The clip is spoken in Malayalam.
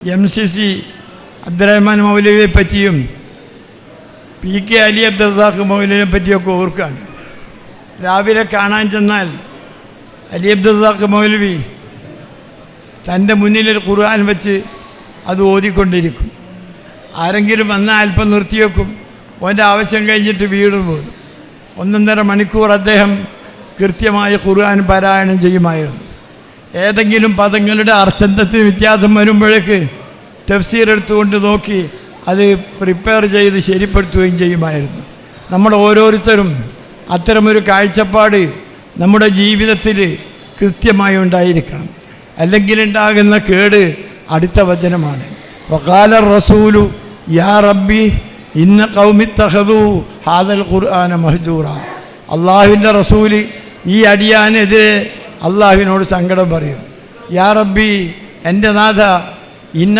എം സി സി അബ്ദുറഹ്മാൻ മൗലവിയെ പറ്റിയും പി കെ അലി അബ്ദുസാഖ് മൗലവിനെ പറ്റിയൊക്കെ ഓർക്കാണ് രാവിലെ കാണാൻ ചെന്നാൽ അലി അബ്ദുറസാഖ് മൗലവി തന്റെ മുന്നിലൊരു ഖുർആൻ വെച്ച് അത് ഓതിക്കൊണ്ടിരിക്കും. ആരെങ്കിലും വന്നാൽ അല്പം നിർത്തിയേക്കും ഓന്റെ ആവശ്യം കഴിഞ്ഞിട്ട് വീട് പോകും ഒന്നൊന്നര മണിക്കൂർ അദ്ദേഹം കൃത്യമായി ഖുർആൻ പാരായണം ചെയ്യുമായിരുന്നു. ഏതെങ്കിലും പദങ്ങളുടെ അർത്ഥത്തിന് വ്യത്യാസം വരുമ്പോഴേക്ക് തഫ്സീർ എടുത്തുകൊണ്ട് നോക്കി അത് പ്രിപ്പയർ ചെയ്ത് ശരിപ്പെടുത്തുകയും ചെയ്യുമായിരുന്നു. നമ്മൾ ഓരോരുത്തരും അത്തരമൊരു കാഴ്ചപ്പാട് നമ്മുടെ ജീവിതത്തിൽ കൃത്യമായി ഉണ്ടായിരിക്കണം. അല്ലെങ്കിൽ ഉണ്ടാകുന്ന കേട് അടുത്ത വചനമാണ്. വകാല റസൂലു യാ റബ്ബി ഇന്ന കൗമിത്തഹദു ഹാദൽ ഖുർആന മഹജൂറ. അള്ളാഹുവിന്റെ റസൂൽ ഈ അടിയാനെതിരെ അള്ളാഹുവിനോട് സങ്കടം പറയും. യാ റബ്ബി എന്റെ നാഥ ഇന്ന